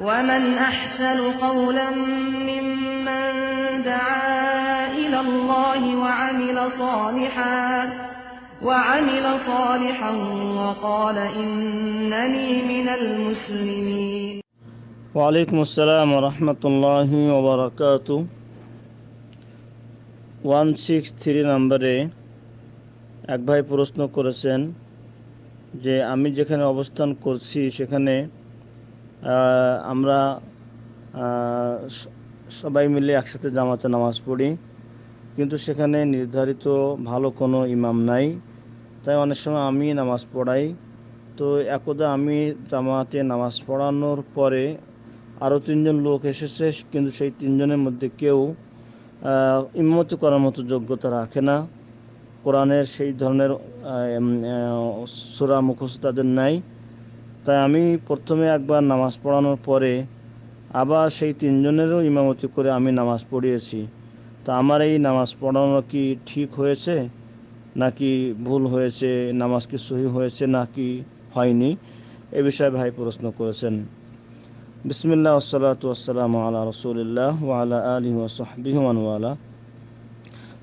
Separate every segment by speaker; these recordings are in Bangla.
Speaker 1: ومن أحسن قولا ممن دعا إلى الله وعمل صالحا وعمل صالحا وقال إنني من المسلمين
Speaker 2: ওয়ালাইকুম আসসালাম রহমতুল্লাহি ওবরাকাত ওয়ান সিক্স থ্রি নম্বরে এক ভাই প্রশ্ন করেছেন যে আমি যেখানে অবস্থান করছি সেখানে আহ, আমরা সবাই মিলে একসাথে জামাতে নামাজ পড়ি। কিন্তু সেখানে নির্ধারিত ভালো কোনো ইমাম নাই। তাই অনেক সময় আমি নামাজ পড়াই। তো একদা আমি জামাতে নামাজ পড়ানোর পরে আরও তিনজন লোক এসেছে, কিন্তু সেই তিনজনের মধ্যে কেউ ইমামতি করার মতো যোগ্যতা রাখে না। কোরআনের সেই ধরনের সুরা মুখস্থ তাদের নাই। তাই আমি প্রথমে একবার নামাজ পড়ানোর পরে আবার সেই তিনজনেরও ইমামতি করে আমি নামাজ পড়িয়েছি। তা আমার এই নামাজ পড়ানো কি ঠিক হয়েছে? নাকি ভুল হয়েছে? নামাজ কি সহি হয়েছে? নাকি হয়নি? এ বিষয়ে ভাই প্রশ্ন করেছেন। বিসমিল্লাহ, আসসালাতু আসসালামু আলা রসুলিল্লাহ ওয়ালা আলিহি ওয়াসহবিহি ওয়ালা।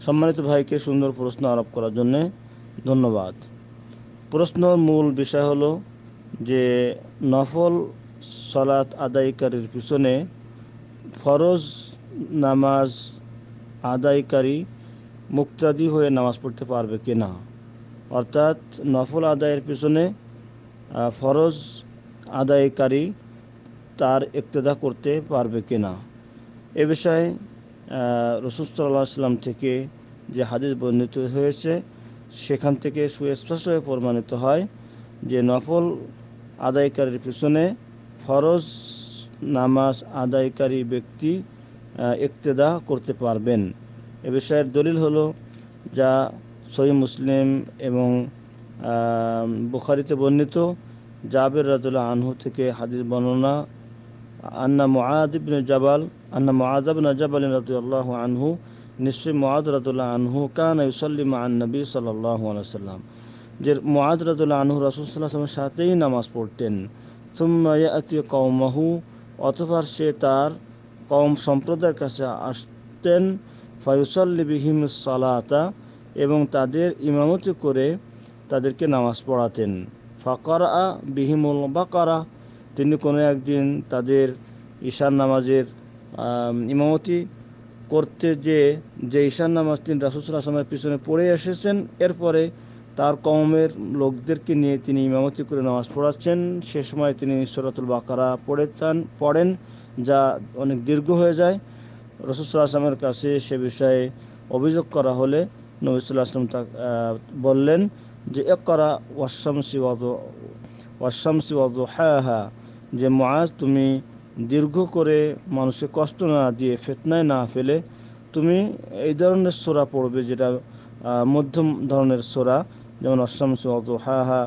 Speaker 2: সম্মানিত ভাইকে সুন্দর প্রশ্ন আরোপ করার জন্য ধন্যবাদ। প্রশ্নর মূল বিষয় হলো যে নফল সালাত আদায়কারীর পিছনে ফরজ নামাজ আদায়কারী মুক্তাদি হয়ে নামাজ পড়তে পারবে কি না? অর্থাৎ নফল আদায়ের পিছনে ফরজ আদায়কারী তার ইক্তেদা করতে পারবে কি না? এ বিষয়ে রসুল সাল্লাহ সাল্লাম থেকে যে হাদিস বর্ণিত হয়েছে, সেখান থেকে সুস্পষ্টভাবে প্রমাণিত হয় যে নফল আদায়কারীর পিছনে ফরজ নামাজ আদায়কারী ব্যক্তি ইক্তেদা করতে পারবেন। এ বিষয়ের দলিল হলো যা সহি মুসলিম এবং বুখারিতে বর্ণিত। জাবের রাদুল্লাহ আনহু থেকে হাদিস বর্ণনা, আন্না মুআদ ইবনে জাবাল, আন্না মুআদ ইবনে জাবাল রাদিয়াল্লাহু আনহু নিশ্চয় মুআদ রাদিয়াল্লাহু আনহু কানা ইউসাল্লি মা'আন নবী সাল্লাল্লাহু আলাইহি ওয়াসাল্লাম। যে মুআদ রাদিয়াল্লাহু আনহু রাসূল সাল্লাল্লাহু আলাইহি ওয়াসাল্লামের সাথেই নামাজ পড়তেন। সুম্মা ইয়াতি কওমাহু অতঃপর সে তার কওম সম্প্রদায়ের কাছে আসতেন, ফায়ুসাল্লি বিহিম সালাতা, এবং তাদের ইমামতি করে তাদেরকে নামাজ পড়াতেন। ফাকরা বিহিমুল বাকারা, তিনি কোনো একদিন তাদের ঈশান নামাজের ইমামতি করতে যে যে ঈশান নামাজ তিনি রাসুসুল আসলামের পিছনে পড়ে এসেছেন, এরপরে তার কওমের লোকদেরকে নিয়ে তিনি ইমামতি করে নামাজ পড়াচ্ছেন। সে সময় তিনি সরাতুল বাকারা পড়েছেন, পড়েন, যা অনেক দীর্ঘ হয়ে যায়। রসুল আসলামের কাছে সে বিষয়ে অভিযোগ করা হলে নবিসুল্লাহ আসলাম তা বললেন যে এক করা ওয়াশামসি ওয়াশামসি হ্যাঁ যে, মুআজ, তুমি দীর্ঘ করে মানুষকে কষ্ট না দিয়ে, ফেতনায় না ফেলে, তুমি এই ধরনের সোরা পড়বে যেটা মধ্যম ধরনের সোরা। যেমন অশামসি ওয়াদুহাহা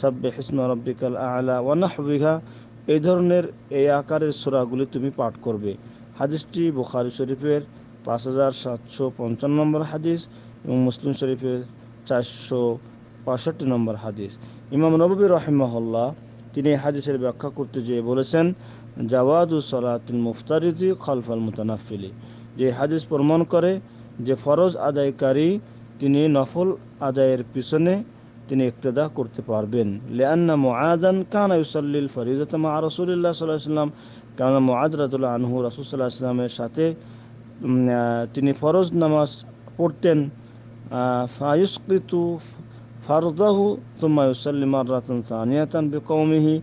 Speaker 2: সাব্বে হিসমা রব্বিকাল আলা ওয়ানাহবিহা এই ধরনের এই আকারের সোরাগুলি তুমি পাঠ করবে। হাদিসটি বুখারি শরীফের পাঁচ হাজার সাতশো পঞ্চান্ন নম্বর হাদিস এবং মুসলিম শরীফের চারশো পঁয়ষট্টি নম্বর হাদিস। ইমাম নবী রহিমাহুল্লাহ তিনি হাদিসের ব্যাখ্যা করতে যেয়ে বলেছেন, জাওয়াদু সলাতুল মুফতারিদি খলফাল মুতানাফিলি। যে হাদিস প্রমাণ করে যে ফরজ আদায়কারী তিনি নফল আদায়ের পিছনে তিনি ইক্তেদা করতে পারবেন। লিআন্না মুআদান কানা ইউসাল্লিল ফরিজাতা মা রাসূলিল্লাহ সাল্লাল্লাহু আলাইহি ওয়াসাল্লাম কারণ মুআদ রাদিয়াল্লাহু আনহু রাসূল সাল্লাল্লাহু ওয়াসাল্লামের সাথে তিনি ফরজ নামাজ পড়তেন ফায়ুসকিতু ফারদাহু তুম্মা ইউসাল্লি মাররাতান সানিয়াতান বিকওমিহি।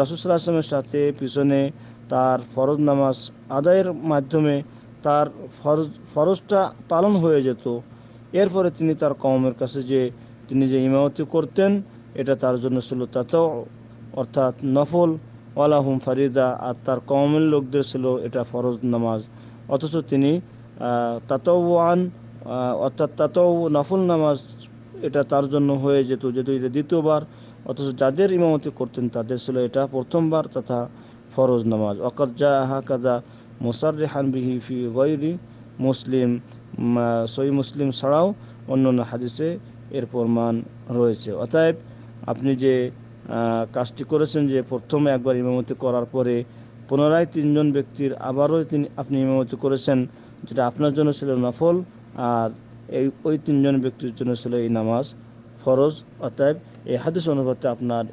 Speaker 2: রাসূল সাল্লাল্লাহু সাথে পিছনে তার ফরজ নামাজ আদায়ের মাধ্যমে তার ফরজ, ফরজটা পালন হয়ে যেত। এরপরে তিনি তার কওমের কাছে যে তিনি যে ইমামতি করতেন, এটা তার জন্য ছিল তাতেও, অর্থাৎ নফল, ওয়ালাহুম ফারিদা, আর তার কওমের লোকদের ছিল এটা ফরজ নামাজ। অথচ তিনি তাতাওয়ান অর্থাৎ তাতাও নফল নামাজ এটা তার জন্য হয়ে যেত, যেহেতু এটা দ্বিতীয়বার। অথচ যাদের ইমামতি করতেন তাদের ছিল এটা প্রথমবার তথা ফরজ নামাজ। অকর যা আহা কাজা মোসাররেহান বিহি ফি গৈরি মুসলিম। সই মুসলিম ছাড়াও অন্যান্য হাদিসে এর প্রমাণ রয়েছে। অতএব আপনি যে কাজটি করেছেন যে প্রথমে একবার ইমামতি করার পরে পুনরায় তিনজন ব্যক্তির আবারও তিনি, আপনি ইমামতি করেছেন, যেটা আপনার জন্য ছিল নফল, আর এই, ওই তিনজন ব্যক্তির জন্য ছিল এই নামাজ ফরজ। অতএব এই হাদিস অনুপাতে আপনার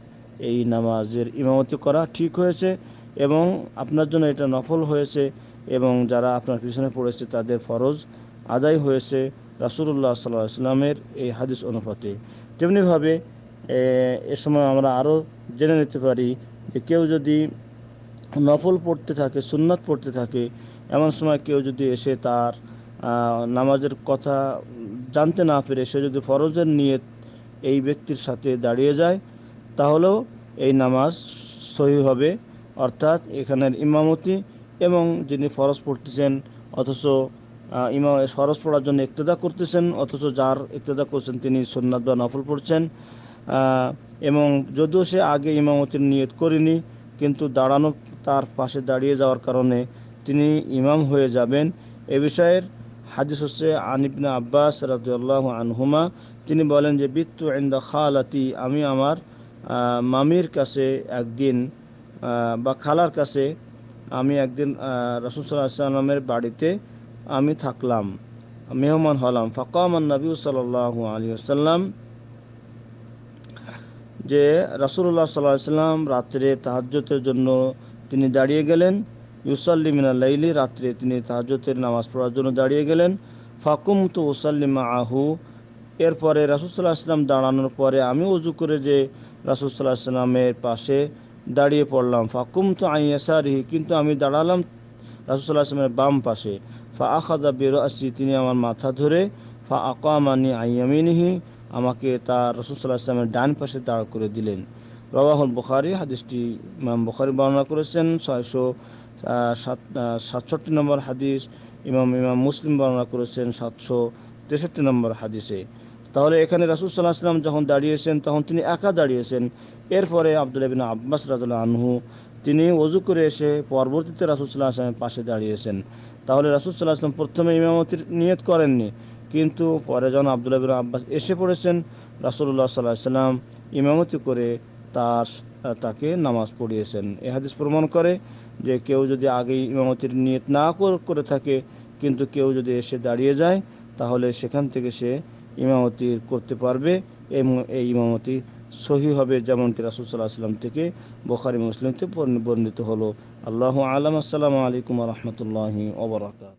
Speaker 2: এই নামাজের ইমামতি করা ঠিক হয়েছে এবং আপনার জন্য এটা নফল হয়েছে এবং যারা আপনার পিছনে পড়েছে তাদের ফরজ আদায় হয়েছে রাসূলুল্লাহ সাল্লাহ ইসলামের এই হাদিস অনুপাতে। তেমনিভাবে এ, সময় আমরা আরও জেনে নিতে পারি যে কেউ যদি নফল পড়তে থাকে সুন্নাত পড়তে থাকে এমন সময় কেউ যদি এসে তার নামাজের কথা জানতে না পেরে সে যদি ফরজের নিয়ত এই ব্যক্তির সাথে দাঁড়িয়ে যায় তাহলেও এই নামাজ সহি হবে। অর্থাৎ এখানের ইমামতি এবং যিনি ফরজ পড়তেছেন অথচ ইমাম ফরজ পড়ার জন্য ইক্তেদা করতেছেন, অথচ যার ইক্তেদা করছেন তিনি সুন্নাত বা নফল পড়ছেন। এবং যদিও সে আগে ইমামতির নিয়ত করেনি, কিন্তু দাঁড়ানো তার পাশে দাঁড়িয়ে যাওয়ার কারণে তিনি ইমাম হয়ে যাবেন। এ বিষয়ের হাদিস হচ্ছে আনিবনা আব্বাস রাদিয়াল্লাহ আনহুমা, তিনি বলেন যে, বিত্তু ইন্দা খালাতি, আমি আমার মামির কাছে একদিন বা খালার কাছে আমি একদিন রসুল সাল্লাহ সাল্লামের বাড়িতে আমি থাকলাম, মেহমান হলাম। ফকামান নবী সাল্লাহ আলী আসাল্লাম যে রাসূলুল্লাহ সাল্লাহ সাল্লাম রাত্রে তাহাজ্জতের জন্য তিনি দাঁড়িয়ে গেলেন। ইউসাল্লি মিনাল্লাইলি রাত্রে তিনি তাহাজ্জতের নামাজ পড়ার জন্য দাঁড়িয়ে গেলেন। ফাকুম তো ওসাল্লিমা আহু এরপরে রাসুল সাল্লাহ সাল্লাম দাঁড়ানোর পরে আমি উজু করে যে রাসুল সাল্লাহ সাল্লামের পাশে দাঁড়িয়ে পড়লাম। ফাকুম তো আইয়াসারিহি কিন্তু আমি দাঁড়ালাম রাসুল সাল্লাহ আসলামের বাম পাশে। ফা আখাদা বের আসি তিনি আমার মাথা ধরে ফা আকামানি আইয়ামিনিহি, আমাকে তার রসুল সাল্লাহ আসলামের ডান পাশে দাঁড় করে দিলেন। রবাহুল বুখারি, হাদিসটি ইমাম বুখারি বর্ণনা করেছেন, ছয়শো সাতষট্টি নম্বর হাদিস, ইমাম ইমাম মুসলিম বর্ণনা করেছেন, সাতশো তেষট্টি নম্বর হাদিসে। তাহলে এখানে রাসুল সাল্লাহ আসলাম যখন দাঁড়িয়েছেন, তখন তিনি একা দাঁড়িয়েছেন। এরপরে আবদুল্লাহ বিন আব্বাস রাজুল্লাহ আনহু, তিনি অজু করে এসে পরবর্তীতে রাসুল সাল্লাহ আসলামের পাশে দাঁড়িয়েছেন। তাহলে রাসুল সাল্লাহ আসলাম প্রথমে ইমামতির নিয়ত করেননি। কিন্তু পরে যখন আবদুল্লাহ বিন আব্বাস এসে পড়েছেন রাসুল্লাহ সাল্লাহ সাল্লাম ইমামতি করে তার, তাকে নামাজ পড়িয়েছেন। এ হাদিস প্রমাণ করে যে কেউ যদি আগেই ইমামতির নিয়ত না কর- থাকে, কিন্তু কেউ যদি এসে দাঁড়িয়ে যায়, তাহলে সেখান থেকে সে ইমামতি করতে পারবে, এই ইমামতি সহি হবে যেমনটি রাসুলসাল্লাহ আসলাম থেকে বোখারি মুসলিমতে বর্ণিত হলো। আল্লাহ আলম। আসসালামু আলাইকুম রহমতুল্লাহি ওবরাকাত